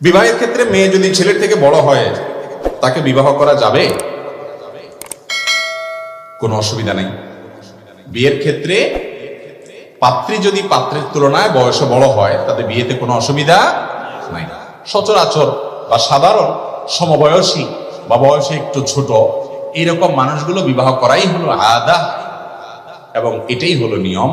বিবাহের ক্ষেত্রে মেয়ে যদি ছেলের থেকে বড় হয়, তাকে বিবাহ করা যাবে? কোনো অসুবিধা নেই। বিয়ের ক্ষেত্রে পাত্রী যদি পাত্রের তুলনায় বয়সে বড় হয়, তাতে বিয়েতে কোনো অসুবিধা নাই। সচরাচর বা সাধারণ সমবয়সী বা বয়সে একটু ছোট, এইরকম মানুষগুলো বিবাহ করাই হলো আদা এবং এটাই হলো নিয়ম।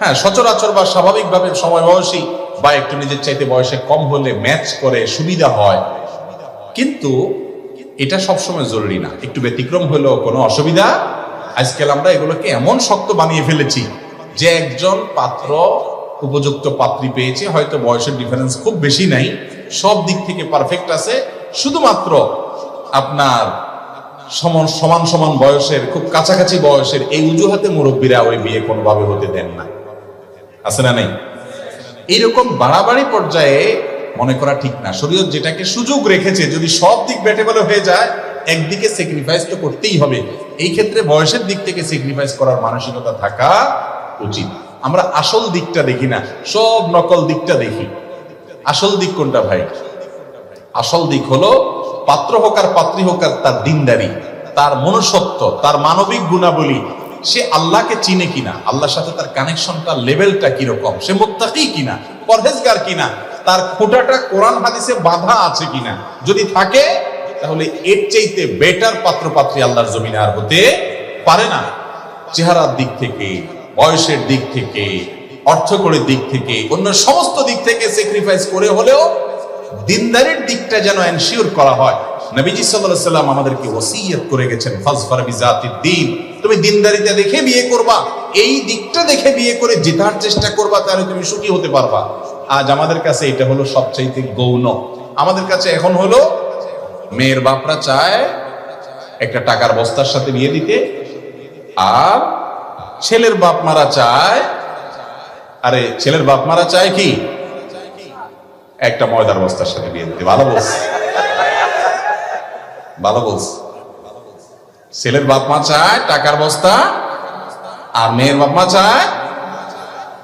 হ্যাঁ সচরাচর বা স্বাভাবিকভাবে সময় বয়সী বা একটু নিজের চাইতে বয়সে কম হলে ম্যাচ করে সুবিধা হয়। কিন্তু এটা সবসময় জরুরি না। একটু ব্যতিক্রম হলেও কোনো অসুবিধা। আজকাল আমরা এগুলোকে এমন শক্ত বানিয়ে ফেলেছি যে একজন পাত্র উপযুক্ত পাত্রী পেয়েছে, হয়তো বয়সের ডিফারেন্স খুব বেশি নাই, সব দিক থেকে পারফেক্ট আছে। শুধুমাত্র আপনার সমান সমান সমান বয়সের, খুব কাছাকাছি বয়সের এই উজুহাতে মুরব্বীরা ওই বিয়ে কোনোভাবে হতে দেন না। আছে না নাই? এইরকম বাড়াবাড়ি পর্যায়ে মনে করা ঠিক না। শরীয়ত যেটাকে সুযোগ রেখেছে, যদি সব দিক বেটেবেলে হয়ে যায়, একদিকে স্যাক্রিফাইস তো করতেই হবে। এই ক্ষেত্রে বয়সের দিক থেকে স্যাক্রিফাইস করার মানসিকতা থাকা উচিত। আমরা আসল দিকটা দেখি না, সব নকল দিকটা দেখি। আসল দিক কোনটা ভাই? আসল দিক হলো, পাত্র হোক আর পাত্রী হোক আর তার দিনদারি, তার মনুষ্যত্ব, তার মানবিক গুণাবলী সে আল্লাহকে চিনে কিনা? আল্লাহর সাথে তার কানেকশনটা লেভেলটা কীরকম? সে মোত্তাকি কিনা? পরহেজগার কিনা? তার খোঁটাটা কোরআন হাদিসে বাধা আছে কিনা? যদি থাকে, তাহলে এর চাইতে বেটার পাত্র পাত্রী আল্লাহর জমিনে আর হতে পারে না। চেহারার দিক থেকে, বয়সের দিক থেকে, অর্থকরের দিক থেকে, অন্য সমস্ত দিক থেকে স্যাক্রিফাইস করে হলেও দিনদারের দিকটা যেন এনশিওর করা হয়। নবীজি সাল্লাল্লাহু সাল্লাম আমাদেরকে ওসিয়ত করে গেছেন, ফাজফার বিজাতিদ দিন তুমি দিনদারিতা দেখে বিয়ে করবা, এই দিকটা দেখে বিয়ে করে জেতার চেষ্টা করবা, তাহলে তুমি সুখী হতে পারবা। আজ আমাদের কাছে এটা হলো সবচাইতে গৌণ। আমাদের কাছে এখন হলো, মেয়ের বাপরা চায় একটা টাকার বস্তার সাথে বিয়ে দিতে, আর ছেলের বাপ মারা চায়, আরে ছেলের বাপ মারা চায় কি? একটা ময়দার বস্তার সাথে বিয়ে দিতে, ভালো বলস ভালো বলস ছেলের বাপ মা চায় টাকার বস্তা, আর মেয়ের বাপ মা চায়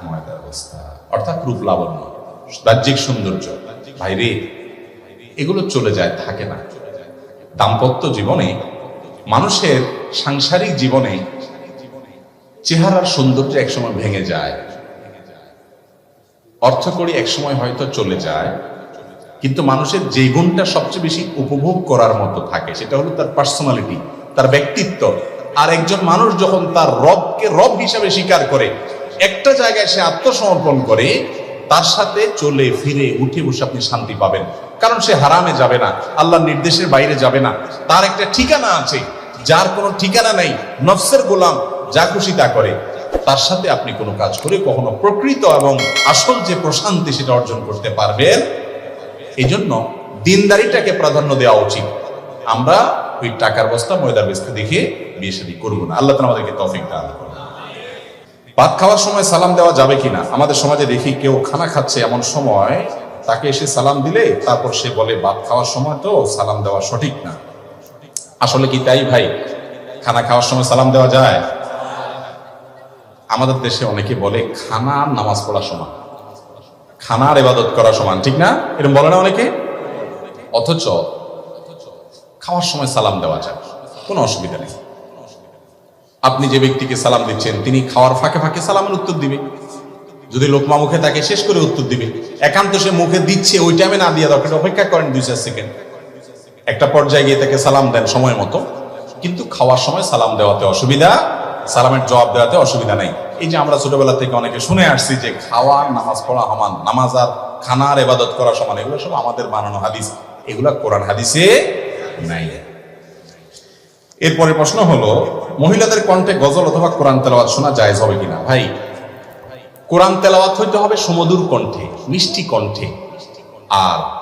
ময়দার বস্তা। অর্থাৎ রূপ লাবণ্য, বাহ্যিক সৌন্দর্য। ভাইরে এগুলো চলে যায়, থাকে না। দাম্পত্য জীবনে, মানুষের সাংসারিক জীবনে চেহারার সৌন্দর্য একসময় ভেঙে যায়। অর্থকড়ি একসময় হয়তো চলে যায়। কিন্তু মানুষের যে গুণটা সবচেয়ে বেশি উপভোগ করার মতো থাকে, সেটা হলো তার পার্সোনালিটি তার ব্যক্তিত্ব। আর একজন মানুষ যখন তার রবকে রব হিসাবে স্বীকার করে, একটা জায়গায় সে আত্মসমর্পণ করে, তার সাথে চলে ফিরে, উঠে বসে আপনি শান্তি পাবেন। কারণ সে হারামে যাবে না, আল্লাহর নির্দেশের বাইরে যাবে না। তার একটা ঠিকানা আছে, যার কোনো ঠিকানা নেই, নফসের গোলাম, যা খুশি তা করে। তার সাথে আপনি কোনো কাজ করে কখনো প্রকৃত এবং আসল যে প্রশান্তি সেটা অর্জন করতে পারবেন। এই জন্য দিনদারিটাকে প্রাধান্য দেওয়া উচিত। আমরা ওই টাকার বস্তা ময়দার বেস্তে দেখে বিয়ে শাদী করব না। আল্লাহ আমাদেরকে তৌফিক দান করুন। ভাত খাওয়ার সময় সালাম দেওয়া যাবে কিনা আমাদের সমাজে দেখি কেউ খানা খাচ্ছে এমন সময়, তাকে এসে সালাম দিলে তারপর সে বলে, ভাত খাওয়ার সময় তো সালাম দেওয়া সঠিক না। আসলে কি তাই ভাই? খানা খাওয়ার সময় সালাম দেওয়া যায়? আমাদের দেশে অনেকে বলে, খানা নামাজ পড়ার সমান। খানার এবাদত করা সমান, ঠিক না? এরকম বলে না অনেকে? অথচ খাওয়ার সময় সালাম দেওয়া যায়, কোনো অসুবিধা নেই। আপনি যে ব্যক্তিকে সালাম দিচ্ছেন, তিনি খাওয়ার ফাঁকে ফাঁকে সালামের উত্তর দিবে। যদি লোকমা মুখে তাকে শেষ করে উত্তর দিবে, একান্ত সে মুখে দিচ্ছে, ওই টাইমে না দিয়ে দরকার, অপেক্ষা করেন দুই চার সেকেন্ড একটা পর্যায়ে গিয়ে তাকে সালাম দেন সময় মতো, কিন্তু খাওয়ার সময় সালাম দেওয়াতে অসুবিধা, সালামের জবাব দেওয়াতে অসুবিধা নেই। এই যে আমরা ছোটবেলা থেকে অনেকে শুনে আসছি যে খাওয়ার নামাজ পড়া সমান, নামাজ আর খানার এবাদত করা সমান, এগুলো সব আমাদের বানানো হাদিস। এগুলা কোরআন হাদিসে নাই। এরপরে প্রশ্ন হলো, মহিলাদের কণ্ঠে গজল অথবা কোরআন তেলাওয়াত শোনা জায়েজ হবে কিনা? ভাই, কোরআন তেলাওয়াত হইতে হবে সুমধুর কণ্ঠে, মিষ্টি কণ্ঠে। আর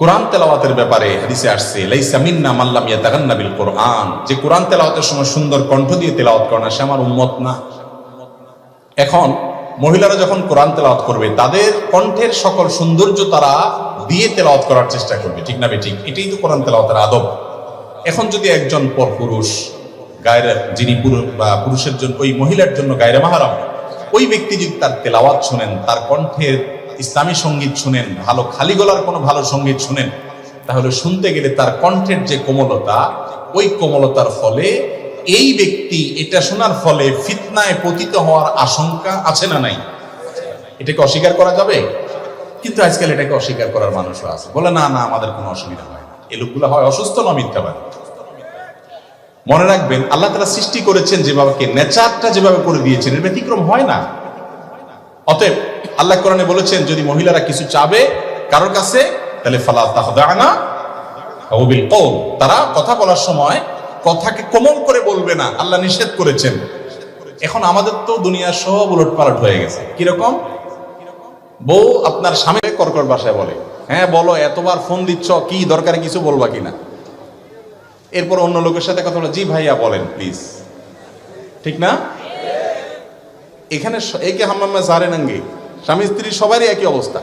কোরআন তেলাওয়াতের ব্যাপারে হাদিসে আসছে, লাইসা মিন্না মাল্লাম ইয়াতাগান্না বিল কোরআন। যে কোরআন তেলাওয়াতের সময় সুন্দর কণ্ঠ দিয়ে তেলাওয়াত করে না, সে আমার উম্মত না। এখন মহিলারা যখন কোরআন তেলাওয়াত করবে, তাদের কণ্ঠের সকল সৌন্দর্য তারা দিয়ে তেলাওয়াত করার চেষ্টা করবে, ঠিক না ঠিক? এটাই তো কোরআন তেলাওয়াতের আদব। এখন যদি একজন পর পুরুষ, গায়ের যিনি পুরুষের জন্য ওই মহিলার জন্য গায়ের মাহারাম, ওই ব্যক্তি যদি তার তেলাওয়াত শুনেন, তার কণ্ঠের ইসলামী সংগীত শুনেন, ভালো খালি গলার কোনো ভালো সংগীত শুনেন, তাহলে শুনতে গেলে তার কণ্ঠের যে কোমলতা, ওই কোমলতার ফলে এই ব্যক্তি এটা শোনার ফলে ফিতনায় পতিত হওয়ার আশঙ্কা আছে না নাই? এটাকে অস্বীকার করা যাবে? কিন্তু আজকাল এটাকে অস্বীকার করার মানুষও আছে। বলে, না না, আমাদের কোনো অসুবিধা হয় না। এই লোকগুলো হয় অসুস্থ না মিথ্যাবাদী? মনে রাখবেন, আল্লাহ তারা সৃষ্টি করেছেন যেভাবে নেচারটা যেভাবে করে দিয়েছেন, এর ব্যতিক্রম হয় না। অতএব আল্লাহ কোরআনে বলেছেন, যদি মহিলারা কিছু চাবে কারোর কাছে, তাহলে ফালা তাহদানা ওবিল কওল তারা কথা বলার সময় কথাকে কোমল করে বলবে না, আল্লাহ নিষেধ করেছেন। এখন আমাদের তো দুনিয়া সব উলট পালট হয়ে গেছে। কীরকম? বউ আপনার স্বামী কর্কট বাসায় বলে হ্যাঁ বলো, এতবার ফোন দিচ্ছ, কি দরকারে কিছু বলবা কিনা? এরপর অন্য লোকের সাথে কথা বলে, জি ভাইয়া, বলেন প্লিজ ঠিক না? এখানে একে হাম্মামে সারে নাঙ্গি। স্বামী, স্ত্রী সবারই একই অবস্থা।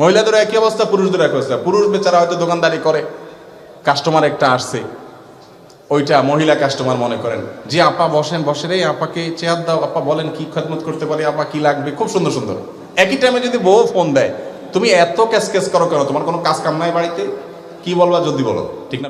মহিলাদের একই অবস্থা পুরুষদের একই অবস্থা। পুরুষ বেচারা হয়তো দোকানদারি করে কাস্টমার একটা আসছে। ওইটা মহিলা কাস্টমার মনে করেন। যে আপা বসেন, বসে রে, আপাকে চেয়ার দাও। আপা বলেন, কি খেদমত করতে পারি? আপা, কি লাগবে? খুব সুন্দর সুন্দর। একই টাইমে যদি বউ ফোন দেয়, তুমি এত ক্যাস ক্যাস করো কেন? তোমার কোনো কাজ কাম নাই বাড়িতে? কি বলবা যদি বলো, ঠিক না?